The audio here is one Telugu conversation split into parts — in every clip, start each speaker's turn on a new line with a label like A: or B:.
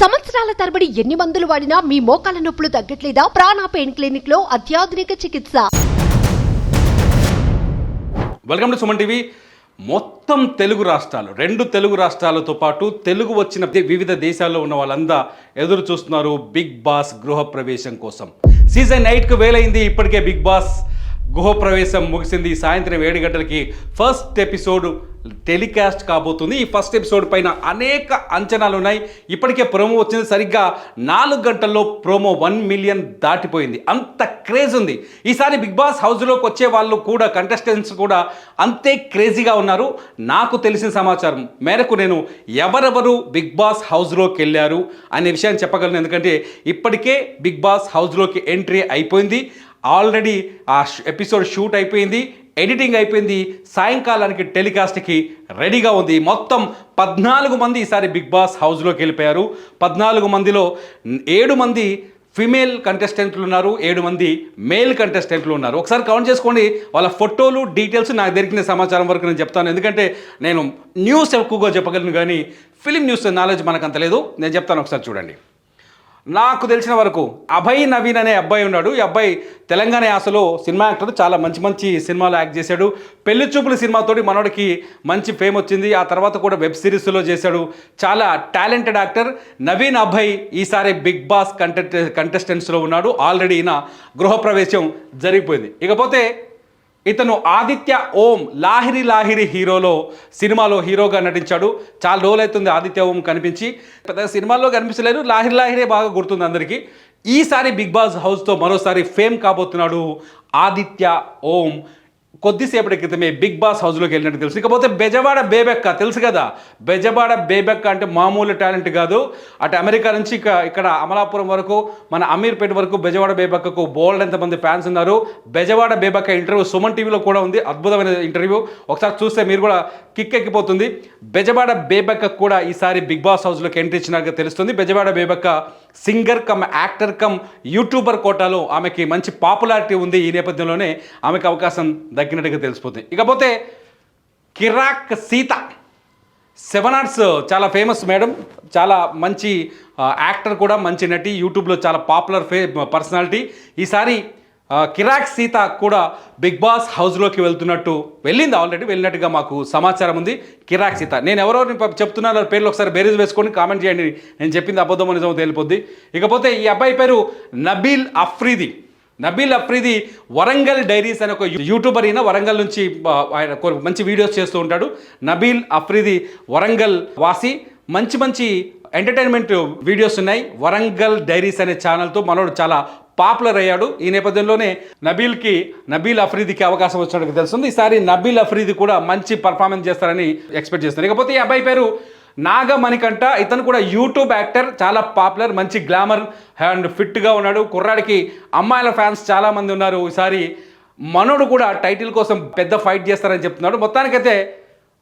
A: సంవత్సరాల తరబడి ఎన్ని మందులు వాడినా మీ మోకాల నొప్పులు తగ్గట్లేదా? ప్రాణ పెయిన్ క్లినిక్లో అత్యాధునిక చికిత్స.
B: Welcome to Suman TV. మొత్తం తెలుగు రాష్ట్రాలు రెండు తెలుగు రాష్ట్రాలతో పాటు తెలుగు వచ్చిన వివిధ దేశాల్లో ఉన్న వాళ్ళందా ఎదురు చూస్తున్నారు బిగ్ బాస్ గృహప్రవేశం కోసం. సీజన్ ఎయిట్కు వేలైంది ఇప్పటికే బిగ్ బాస్ గృహప్రవేశం ముగిసింది. సాయంత్రం ఏడు గంటలకి ఫస్ట్ ఎపిసోడ్ టెలికాస్ట్ కాబోతుంది. ఈ ఫస్ట్ ఎపిసోడ్ పైన అనేక అంచనాలు ఉన్నాయి ఇప్పటికే ప్రోమో వచ్చింది. సరిగ్గా నాలుగు గంటల్లో ప్రోమో వన్ మిలియన్ దాటిపోయింది. అంత క్రేజ్ ఉంది. ఈసారి బిగ్ బాస్ హౌస్లోకి వచ్చే వాళ్ళు కూడా కంటెస్టెంట్స్ కూడా అంతే క్రేజీగా ఉన్నారు. నాకు తెలిసిన సమాచారం మేరకు నేను ఎవరెవరు బిగ్ బాస్ హౌస్లోకి వెళ్ళారు అనే విషయాన్ని చెప్పగలను. ఎందుకంటే ఇప్పటికే బిగ్ బాస్ హౌస్లోకి ఎంట్రీ అయిపోయింది. ఆల్రెడీ ఆ ఎపిసోడ్ షూట్ అయిపోయింది ఎడిటింగ్ అయిపోయింది సాయంకాలానికి టెలికాస్ట్కి రెడీగా ఉంది. మొత్తం పద్నాలుగు మంది ఈసారి బిగ్ బాస్ హౌస్లోకి వెళ్ళిపోయారు. పద్నాలుగు మందిలో ఏడు మంది ఫిమేల్ కంటెస్టెంట్లు ఉన్నారు ఏడు మంది మేల్ కంటెస్టెంట్లు ఉన్నారు. ఒకసారి కౌంట్ చేసుకోండి వాళ్ళ ఫోటోలు డీటెయిల్స్ నాకు దొరికిన సమాచారం వరకు నేను చెప్తాను. ఎందుకంటే నేను న్యూస్ ఎక్కువగా చెప్పగలను కానీ ఫిలిం న్యూస్ నాలెడ్జ్ మనకు అంత లేదు. నేను చెప్తాను ఒకసారి చూడండి. నాకు తెలిసిన వరకు అభయ్ నవీన్ అనే అబ్బాయి ఉన్నాడు. ఈ అబ్బాయి తెలంగాణ యాసలో సినిమా యాక్టర్. చాలా మంచి మంచి సినిమాలు యాక్ట్ చేశాడు. పెళ్ళి చూపుల సినిమాతోటి మనోడికి మంచి ఫేమ్ వచ్చింది. ఆ తర్వాత కూడా వెబ్ సిరీస్లో చేశాడు. చాలా టాలెంటెడ్ యాక్టర్. నవీన్ అభయ్ ఈసారి బిగ్ బాస్ కంటె కంటెస్టెంట్స్లో ఉన్నాడు. ఆల్రెడీ ఈయన గృహప్రవేశం జరిగిపోయింది. ఇకపోతే ఇతను ఆదిత్య ఓం లాహిరి లాహిరి హీరోలో సినిమాలో హీరోగా నటించాడు. చాలా రోజులైతుంది ఆదిత్య ఓం కనిపించి. పెద్ద సినిమాల్లో కనిపించలేదు. లాహిరి లాహిరే బాగా గుర్తుంది అందరికీ. ఈసారి బిగ్ బాస్ హౌస్తో మరోసారి ఫేమ్ కాబోతున్నాడు ఆదిత్య ఓం. కొద్దిసేపటి క్రితమే బిగ్ బాస్ హౌస్లోకి వెళ్ళినట్టు తెలుసు. ఇకపోతే బెజవాడ బేబెక్క తెలుసు కదా? బెజవాడ బేబెక్క అంటే మామూలు టాలెంట్ కాదు. అటు అమెరికా నుంచి ఇక ఇక్కడ అమలాపురం వరకు మన అమీర్పేట వరకు బెజవాడ బేబెక్కకు బోల్డ్ ఎంతమంది ఫ్యాన్స్ ఉన్నారు. బెజవాడ బేబెక్క ఇంటర్వ్యూ సుమన్ టీవీలో కూడా ఉంది. అద్భుతమైన ఇంటర్వ్యూ. ఒకసారి చూస్తే మీరు కూడా కిక్ ఎక్కిపోతుంది. బెజవాడ బేబెక్క కూడా ఈసారి బిగ్ బాస్ హౌస్లోకి ఎంట్రీ ఇచ్చినట్టుగా తెలుస్తుంది. Bezawada Bebakka singer cum actor cum YouTuber కోటాలో ఆమెకి మంచి పాపులారిటీ ఉంది ఈ నేపథ్యంలోనే ఆమెకు అవకాశం దక్కినట్టుగా తెలిసిపోతుంది. ఇకపోతే కిరాక్ సీత సెవెన్ ఆర్ట్స్ చాలా ఫేమస్ మేడం. చాలా మంచి యాక్టర్ కూడా మంచి నటి. యూట్యూబ్లో చాలా పాపులర్ ఫే పర్సనాలిటీ. ఈసారి కిరాక్ సీత కూడా బిగ్ బాస్ హౌస్లోకి వెళ్తున్నట్టు వెళ్ళింది ఆల్రెడీ వెళ్ళినట్టుగా మాకు సమాచారం ఉంది. కిరాక్ సీత. నేను ఎవరో చెప్తున్నాను పేర్లు ఒకసారి బేరీజ్ వేసుకొని కామెంట్ చేయండి. నేను చెప్పింది అబద్ధమో నిజమో తేలిపోద్ది ఇకపోతే ఈ అబ్బాయి పేరు నబీల్ అఫ్రీది. నబీల్ అఫ్రీది వరంగల్ డైరీస్ అనే ఒక యూట్యూబర్ అయినా వరంగల్ నుంచి ఆయన మంచి వీడియోస్ చేస్తూ ఉంటాడు. నబీల్ అఫ్రీది వరంగల్ వాసి. మంచి మంచి ఎంటర్టైన్మెంట్ వీడియోస్ ఉన్నాయి. వరంగల్ డైరీస్ అనే ఛానల్తో మనోడు చాలా పాపులర్ అయ్యాడు. ఈ నేపథ్యంలోనే నబీల్కి నబీల్ అఫ్రీదికి అవకాశం వచ్చినట్టు తెలుస్తుంది. ఈసారి నబీల్ అఫ్రీది కూడా మంచి పర్ఫార్మెన్స్ చేస్తారని ఎక్స్పెక్ట్ చేస్తారు ఇకపోతే ఈ అబ్బాయి పేరు నాగమణికంట ఇతను కూడా యూట్యూబ్ యాక్టర్ చాలా పాపులర్ మంచి గ్లామర్ అండ్ ఫిట్గా ఉన్నాడు. కుర్రాడికి అమ్మాయిల ఫ్యాన్స్ చాలామంది ఉన్నారు. ఈసారి మనోడు కూడా టైటిల్ కోసం పెద్ద ఫైట్ చేస్తారని చెప్తున్నాడు. మొత్తానికైతే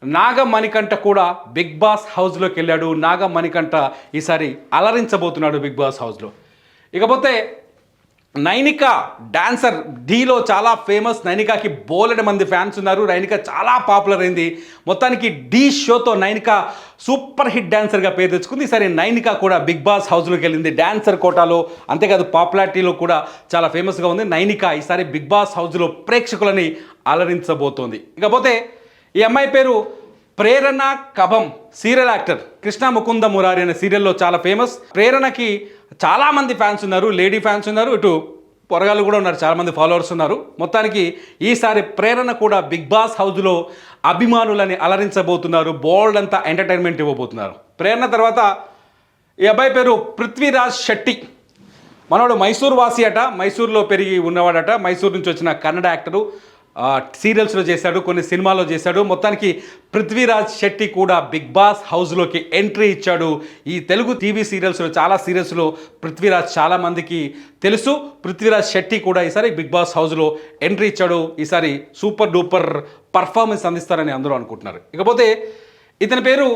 B: నాగమణికంఠ కూడా బిగ్ బాస్ హౌస్లోకి వెళ్ళాడు. నాగమణికంఠ ఈసారి అలరించబోతున్నాడు బిగ్ బాస్ హౌస్లో ఇకపోతే నైనిక డాన్సర్ డీలో చాలా ఫేమస్. నైనికాకి బోలెడు మంది ఫ్యాన్స్ ఉన్నారు. నైనిక చాలా పాపులర్ అయింది. మొత్తానికి డీ షోతో నైనిక సూపర్ హిట్ డాన్సర్గా పేరు తెచ్చుకుంది. ఈసారి నైనిక కూడా బిగ్ బాస్ హౌస్లోకి వెళ్ళింది. డాన్సర్ కోటాలో అంతేకాదు పాపులారిటీలో కూడా చాలా ఫేమస్గా ఉంది. నైనిక ఈసారి బిగ్ బాస్ హౌస్లో ప్రేక్షకులని అలరించబోతోంది. ఇకపోతే ఈ అమ్మాయి పేరు ప్రేరణ కభం సీరియల్ యాక్టర్ కృష్ణ ముకుంద మురారి అనే సీరియల్లో చాలా ఫేమస్ ప్రేరణకి చాలామంది ఫ్యాన్స్ ఉన్నారు లేడీ ఫ్యాన్స్ ఉన్నారు. ఇటు పొరగాళ్ళు కూడా ఉన్నారు చాలామంది ఫాలోవర్స్ ఉన్నారు. మొత్తానికి ఈసారి ప్రేరణ కూడా బిగ్ బాస్ హౌస్లో అభిమానులని అలరించబోతున్నారు బోల్డ్ అంతా ఎంటర్టైన్మెంట్ ఇవ్వబోతున్నారు. ప్రేరణ తర్వాత ఈ అబ్బాయి పేరు పృథ్వీరాజ్ శెట్టి. మనవాడు మైసూర్ వాసి అట మైసూర్లో పెరిగి ఉన్నవాడట. మైసూర్ నుంచి వచ్చిన కన్నడ యాక్టరు సీరియల్స్లో చేశాడు కొన్ని సినిమాల్లో చేశాడు. మొత్తానికి పృథ్వీరాజ్ శెట్టి కూడా బిగ్ బాస్ హౌస్లోకి ఎంట్రీ ఇచ్చాడు. ఈ తెలుగు టీవీ సీరియల్స్లో చాలా సీరియల్స్లో పృథ్వీరాజ్ చాలామందికి తెలుసు. పృథ్వీరాజ్ శెట్టి కూడా ఈసారి బిగ్ బాస్ హౌస్లో ఎంట్రీ ఇచ్చాడు. ఈసారి సూపర్ డూపర్ పర్ఫార్మెన్స్ అందిస్తారని అందరూ అనుకుంటున్నారు. ఇకపోతే ఇతని పేరు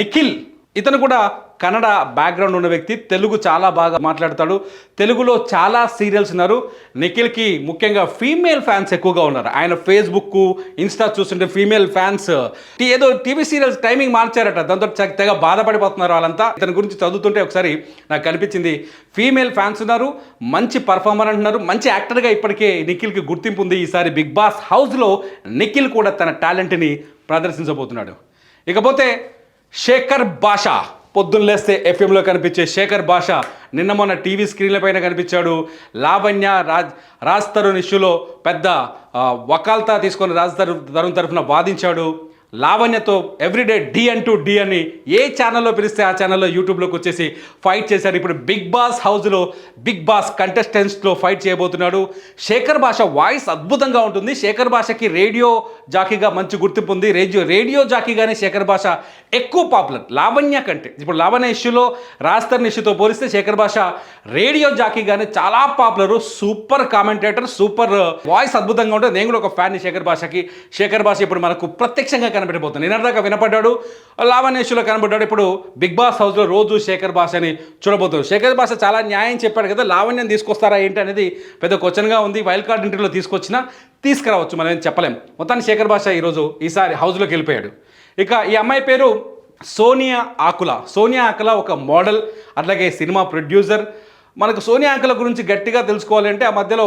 B: నిఖిల్. ఇతను కూడా కన్నడ బ్యాక్గ్రౌండ్ ఉన్న వ్యక్తి. తెలుగు చాలా బాగా మాట్లాడతాడు. తెలుగులో చాలా సీరియల్స్ ఉన్నారు. నిఖిల్కి ముఖ్యంగా ఫీమేల్ ఫ్యాన్స్ ఎక్కువగా ఉన్నారు. ఆయన ఫేస్బుక్ ఇన్స్టా చూస్తుంటే ఫీమేల్ ఫ్యాన్స్ ఏదో టీవీ సీరియల్స్ టైమింగ్ మార్చారట. దాంతో చ- తెగ బాధపడిపోతున్నారు వాళ్ళంతా. ఇతని గురించి చదువుతుంటే ఒకసారి నాకు కనిపించింది ఫీమేల్ ఫ్యాన్స్ ఉన్నారు మంచి పర్ఫార్మర్ అంటున్నారు మంచి యాక్టర్గా ఇప్పటికే నిఖిల్కి గుర్తింపు ఉంది. ఈసారి బిగ్ బాస్ హౌస్లో నిఖిల్ కూడా తన టాలెంట్ని ప్రదర్శించబోతున్నాడు. ఇకపోతే శేఖర్ భాష పొద్దున్న లేస్తే ఎఫ్ఎంలో కనిపించే శేఖర్ భాష నిన్న మొన్న టీవీ స్క్రీన్ల పైన కనిపించాడు. లావణ్య రాజ్ రాజ్ తరుణ్ ఇష్యూలో పెద్ద వకాల్తా తీసుకొని రాజ్ తరుణ్ తరుణ్ తరఫున వాదించాడు. లావణ్యతో ఎవ్రీడే డి అంటూ డి అని ఏ ఛానల్లో పిలిస్తే ఆ ఛానల్లో యూట్యూబ్లోకి వచ్చేసి ఫైట్ చేశారు. ఇప్పుడు బిగ్ బాస్ హౌస్లో బిగ్ బాస్ కంటెస్టెంట్స్లో ఫైట్ చేయబోతున్నాడు. శేఖర్ భాష వాయిస్ అద్భుతంగా ఉంటుంది. శేఖర్ భాషకి రేడియో జాకీగా మంచి గుర్తింపు ఉంది. రేడియో రేడియో జాకీగానే శేఖర్ భాష ఎక్కువ పాపులర్ లావణ్య కంటే ఇప్పుడు లావణ్య ఇష్యూలో రాస్తర్న్ ఇష్యూతో పోలిస్తే శేఖర్ భాష రేడియో జాకీగానే చాలా popular super commentator super voice అద్భుతంగా ఉంటుంది. నేను కూడా ఒక ఫ్యాన్ శేఖర్ భాషకి. శేఖర్ భాష ఇప్పుడు మనకు ప్రత్యక్షంగా కనబడిపోతుంది నిన్నదాకా వినపడ్డాడు లావణ్య కనబడ్డాడు. ఇప్పుడు బిగ్ బాస్ హౌస్లో రోజు శేఖర్ భాషని చూడబోతుంది శేఖర్ భాష చాలా న్యాయం చెప్పాడు కదా లావణ్యం తీసుకొస్తారా ఏంటి అనేది పెద్ద క్వశ్చన్గా ఉంది. వైల్డ్ కార్డ్ ఇంటర్వ్యూలో తీసుకొచ్చినా తీసుకురావచ్చు మనం ఏం చెప్పలేం. మొత్తాన్ని శేఖర్ భాష ఈరోజు ఈసారి హౌస్లోకి వెళ్ళిపోయాడు. ఇక ఈ అమ్మాయి పేరు సోనియా ఆకుల. సోనియా ఆకుల ఒక మోడల్ అట్లాగే సినిమా ప్రొడ్యూసర్. మనకు సోనియా ఆకుల గురించి గట్టిగా తెలుసుకోవాలంటే ఆ మధ్యలో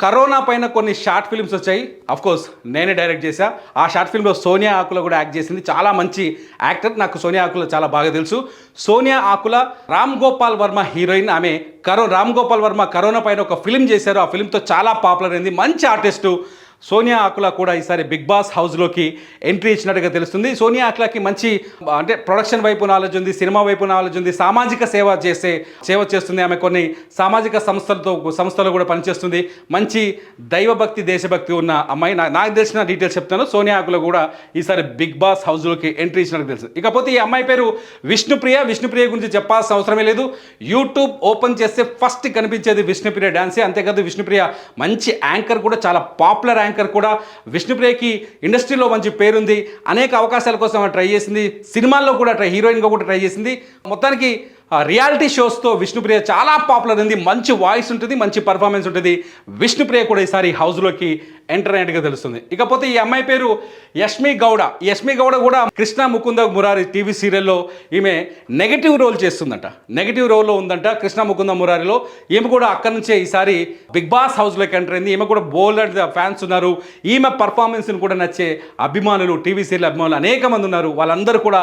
B: కరోనా పైన కొన్ని షార్ట్ ఫిల్మ్స్ వచ్చాయి. కోర్స్ నేనే డైరెక్ట్ చేశా. ఆ షార్ట్ ఫిల్మ్లో సోనియా ఆకుల కూడా యాక్ట్ చేసింది. చాలా మంచి యాక్టర్ నాకు సోనియా ఆకుల చాలా బాగా తెలుసు. సోనియా ఆకుల రామ్ గోపాల్ వర్మ హీరోయిన్ ఆమె కరో రామ్ గోపాల్ వర్మ కరోనా పైన ఒక ఫిల్మ్ చేశారు. ఆ ఫిల్మ్తో చాలా పాపులర్ అయింది. మంచి ఆర్టిస్టు సోనియా ఆకుల కూడా ఈసారి బిగ్ బాస్ హౌస్లోకి ఎంట్రీ ఇచ్చినట్టుగా తెలుస్తుంది. సోనియా ఆకులకి మంచి అంటే ప్రొడక్షన్ వైపు నాలెడ్జ్ ఉంది సినిమా వైపు నాలెడ్జ్ ఉంది సామాజిక సేవ చేసే సేవ చేస్తుంది ఆమె కొన్ని సామాజిక సంస్థలతో సంస్థలు కూడా పనిచేస్తుంది. మంచి దైవభక్తి దేశభక్తి ఉన్న అమ్మాయి. నాకు తెలిసిన డీటెయిల్స్ చెప్తాను. సోనియా ఆకుల కూడా ఈసారి బిగ్ బాస్ హౌస్లోకి ఎంట్రీ ఇచ్చినట్టు తెలుసు. ఇకపోతే ఈ అమ్మాయి పేరు విష్ణుప్రియ. విష్ణుప్రియ గురించి చెప్పాల్సిన అవసరమే లేదు. యూట్యూబ్ ఓపెన్ చేస్తే ఫస్ట్ కనిపించేది విష్ణుప్రియ డాన్సే. అంతేకాదు విష్ణుప్రియ మంచి యాంకర్ కూడా చాలా పాపులర్ యాంకర్ కూడా విష్ణుప్రియకి ఇండస్ట్రీలో మంచి పేరుంది. అనేక అవకాశాల కోసం ట్రై చేసింది. సినిమాల్లో కూడా ట్రై హీరోయిన్గా కూడా ట్రై చేసింది. మొత్తానికి రియాలిటీ షోస్తో విష్ణుప్రియ చాలా పాపులర్ ఉంది. మంచి వాయిస్ ఉంటుంది మంచి పర్ఫార్మెన్స్ ఉంటుంది. విష్ణుప్రియ కూడా ఈసారి హౌస్లోకి ఎంటర్ అయినట్టుగా తెలుస్తుంది. ఇకపోతే ఈ అమ్మాయి పేరు యష్మి గౌడ. యష్మి గౌడ కూడా కృష్ణ ముకుంద మురారి టీవీ సీరియల్లో ఈమె నెగటివ్ రోల్ చేస్తుందంట. నెగటివ్ రోల్లో ఉందంట కృష్ణ ముకుంద మురారిలో. ఈమె కూడా అక్కడి నుంచే ఈసారి బిగ్ బాస్ హౌస్లోకి ఎంటర్ అయింది. ఈమె కూడా బోల్డ్ ఫ్యాన్స్ ఉన్నారు. ఈమె పర్ఫార్మెన్స్ని కూడా నచ్చే అభిమానులు టీవీ సీరియల్ అభిమానులు అనేక మంది ఉన్నారు. వాళ్ళందరూ కూడా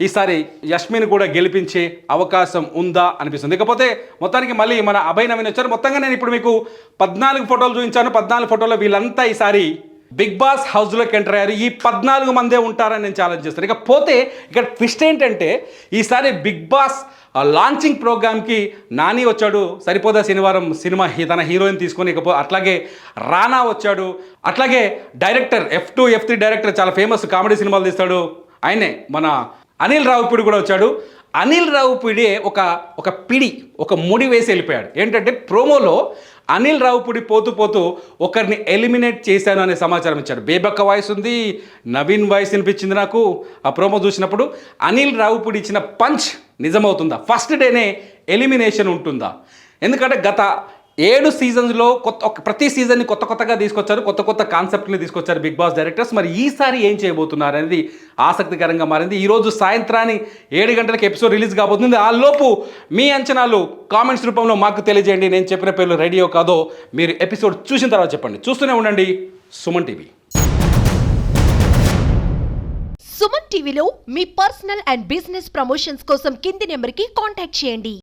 B: ఈసారి యష్మిని కూడా గెలిపించే అవకాశం ఉందా అనిపిస్తుంది. ఇకపోతే మొత్తానికి మళ్ళీ మన అభయ నవీన్ వచ్చారు. మొత్తంగా నేను ఇప్పుడు మీకు పద్నాలుగు ఫోటోలు చూపించాను. పద్నాలుగు ఫోటోలో వీళ్ళంతా ఈసారి బిగ్ బాస్ హౌస్లోకి ఎంటర్ అయ్యారు. ఈ పద్నాలుగు మందే ఉంటారని నేను ఛాలెంజ్ చేస్తాను. ఇకపోతే ఇక్కడ ట్విస్ట్ ఏంటంటే ఈసారి బిగ్ బాస్ లాంచింగ్ ప్రోగ్రామ్కి నాని వచ్చాడు. సరిపోదా శనివారం సినిమా తన హీరోయిన్ తీసుకొని ఇకపో అట్లాగే రానా వచ్చాడు. అట్లాగే director F two F three director చాలా ఫేమస్ కామెడీ సినిమాలు తీస్తాడు. ఆయనే మన అనిల్ రావుపూడి కూడా వచ్చాడు. అనిల్ రావుపూడి ఒక ఒక పిడి ఒక ముడి వేసి వెళ్ళిపోయాడు. ఏంటంటే ప్రోమోలో అనిల్ రావుపూడి పోతూ పోతూ ఒకరిని ఎలిమినేట్ చేశాను అనే సమాచారం ఇచ్చాడు. బేబక్క వాయిస్ ఉంది నవీన్ వాయిస్ వినిపించింది నాకు. ఆ ప్రోమో చూసినప్పుడు అనిల్ రావుపూడి ఇచ్చిన పంచ్ నిజమవుతుందా? ఫస్ట్ డేనే ఎలిమినేషన్ ఉంటుందా? ఎందుకంటే గత ఏడు సీజన్స్లో కొత్త ఒక ప్రతి సీజన్ని కొత్త కొత్తగా తీసుకొచ్చారు కొత్త కొత్త కాన్సెప్ట్ని తీసుకొచ్చారు బిగ్ బాస్ డైరెక్టర్స్. మరి ఈసారి ఏం చేయబోతున్నారు అనేది ఆసక్తికరంగా మారింది. ఈరోజు సాయంత్రాన్ని ఏడు గంటలకు ఎపిసోడ్ రిలీజ్ కాబోతుంది. ఆ లోపు మీ అంచనాలు కామెంట్స్ రూపంలో మాకు తెలియజేయండి. నేను చెప్పిన పేర్లు రెడీయో కాదో మీరు ఎపిసోడ్ చూసిన తర్వాత చెప్పండి. చూస్తూనే ఉండండి సుమన్ టీవీ.
A: సుమన్ టీవీలో మీ పర్సనల్ అండ్ బిజినెస్ ప్రమోషన్స్ కోసం కింది నెంబర్కి కాంటాక్ట్ చేయండి.